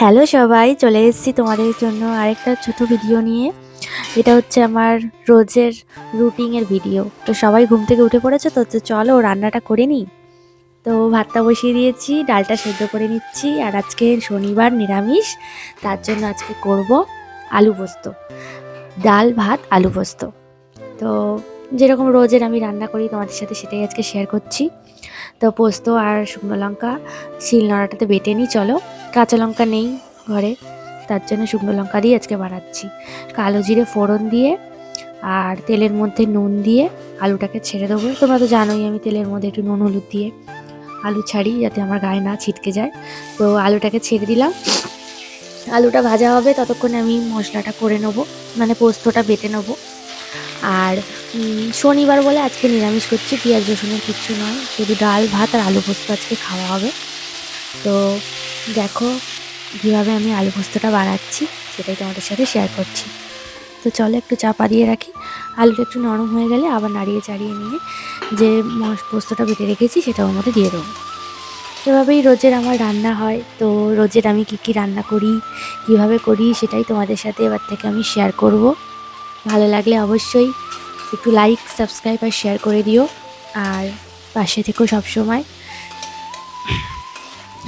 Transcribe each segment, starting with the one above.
Hello সবাই, চলে এসেছি তোমাদের জন্য আরেকটা ছোট ভিডিও নিয়ে। এটা হচ্ছে আমার রোজের রুটিনের ভিডিও তো সবাই ঘুম থেকে উঠে পড়েছে তো চলো রান্নাটা করে নিই। তো ভাতটা বসিয়ে দিয়েছি, ডালটা সেদ্ধ করে নিচ্ছি, আর আজকে শনিবার নিরামিষ, তার জন্য আজকে করব আলু পোস্ত। ডাল, ভাত, আলু পোস্ত। তো যেরকম রোজের আমি রান্না করি, তোমাদের সাথে সেটাই আজকে শেয়ার করছি। তো পোস্ত আর শুকনো লঙ্কা শিল নোড়াটাতে বেটে নিই, চলো। কাঁচা লঙ্কা নেই ঘরে, তার জন্য শুকনো লঙ্কা দিয়ে আজকে বানাচ্ছি। কালো জিরে ফোড়ন দিয়ে আর তেলের মধ্যে নুন দিয়ে আলুটাকে ছেড়ে দেবো। তোমরা তো জানোই আমি তেলের মধ্যে একটু নুন হলুদ দিয়ে আলু ছাড়ি যাতে আমার গায়ে না ছিটকে যায়। তো আলুটাকে ছেড়ে দিলাম। আলুটা ভাজা হবে, ততক্ষণে আমি মশলাটা করে নেব মানে পোস্তটা বেটে নেব। আর শনিবার বলে আজকে নিরামিষ করছি, পেঁয়াজ রসুনের কিচ্ছু নয়, শুধু ডাল, ভাত আর আলু পোস্ত আজকে খাওয়া হবে। তো দেখো কীভাবে আমি আলু পোস্তটা বানাচ্ছি, সেটাই তোমাদের সাথে শেয়ার করছি। তো চলো একটু চাপা দিয়ে রাখি। আলুটা একটু নরম হয়ে গেলে আবার নাড়িয়ে চাড়িয়ে নিয়ে যে পোস্তটা বেটে রেখেছি সেটা ওর মধ্যে দিয়ে দেবো। এভাবেই রোজের আমার রান্না হয়। তো রোজের আমি কী কী রান্না করি, কীভাবে করি, সেটাই তোমাদের সাথে এবার থেকে আমি শেয়ার করব। ভালো লাগলে অবশ্যই একটু লাইক সাবস্ক্রাইব আর শেয়ার করে দিও। আর পাশে থেকো সবসময়।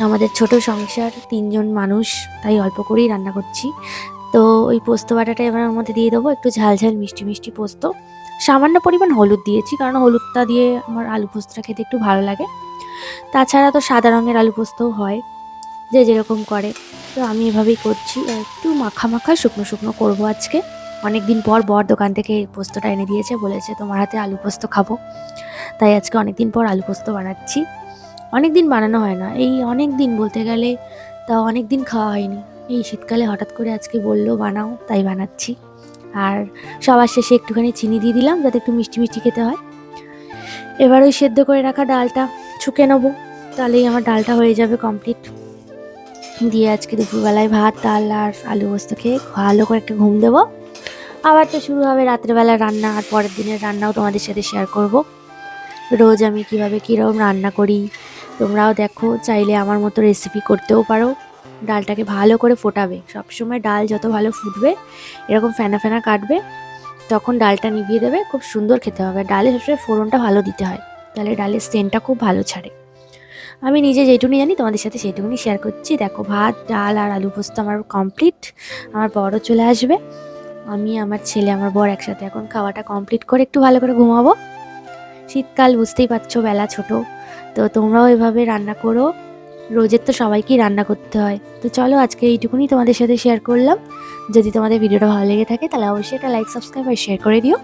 আমাদের ছোট সংসার, তিনজন মানুষ, তাই অল্প করেই রান্না করছি। তো ওই পোস্ত বাটাটা এবার ওর মধ্যে দিয়ে দেবো, একটু ঝাল ঝাল মিষ্টি মিষ্টি পোস্ত। সামান্য পরিমাণ হলুদ দিয়েছি, কারণ হলুদটা দিয়ে আমার আলু পোস্তটা খেতে একটু ভালো লাগে। তাছাড়া তো সাদা রঙের আলু পোস্তও হয়, যে যেরকম করে। তো আমি এভাবেই করছি, একটু মাখা মাখা শুকনো শুকনো করব আজকে। অনেক দিন পর বর দোকান থেকে পোস্তটা এনে দিয়েছে, বলেছে তোমার হাতে আলু পোস্ত খাব। তাই আজকে অনেক দিন পর আলু পোস্ত বানাচ্ছি। অনেক দিন বানানো হয় না। এই অনেক দিন বলতে গেলে তাও অনেক দিন খাওয়া হয়নি। এই শীতকালে হঠাৎ করে আজকে বলল, বানাও। তাই বানাচ্ছি। আর সবার শেষে একটুখানি চিনি দিয়ে দিলাম, যাতে একটু মিষ্টি মিষ্টি খেতে হয়। এবার ওই সেদ্ধ করে রাখা ডালটা ছুকে নেব। তাহলেই আমার ডালটা হয়ে যাবে কমপ্লিট দিয়ে আজকে দুপুরবেলায় ভাত, ডাল আর আলু পোস্ত খেয়ে ভালো করে একটা ঘুম দেবো। আবার তো শুরু হবে রাত্রেবেলা রান্না, আর পরের দিনের রান্নাও তোমাদের সাথে শেয়ার করব। রোজ আমি কীভাবে কীরকম রান্না করি তোমরাও দেখো, চাইলে আমার মতো রেসিপি করতেও পারো। ডালটাকে ভালো করে ফোটাবে। সবসময় ডাল যত ভালো ফুটবে, এরকম ফেনা ফেনা কাটবে, তখন ডালটা নিভিয়ে দেবে, খুব সুন্দর খেতে হবে। ডালে সবসময় ফোড়নটা ভালো দিতে হয়, তাহলে ডালের সেন্টটা খুব ভালো ছাড়ে। আমি নিজে যেটুকুনি জানি, তোমাদের সাথে সেইটুকুনি শেয়ার করছি। দেখো, ভাত, ডাল আর আলু পোস্ত আমার কমপ্লিট আমার বড় চলে আসবে। আমি, আমার ছেলে, আমার বর একসাথে এখন খাওয়াটা কমপ্লিট করে একটু ভালো করে ঘুমাবো। শীতকাল বুঝতেই পারছ, বেলা ছোট। তো তোমরাও এভাবে রান্না করো। রোজের তো সবাইকেই রান্না করতে হয়। তো চলো আজকে এইটুকুনি তোমাদের সাথে শেয়ার করলাম। যদি তোমাদের ভিডিওটা ভালো লেগে থাকে তাহলে অবশ্যই একটা লাইক সাবস্ক্রাইব আর শেয়ার করে দিও।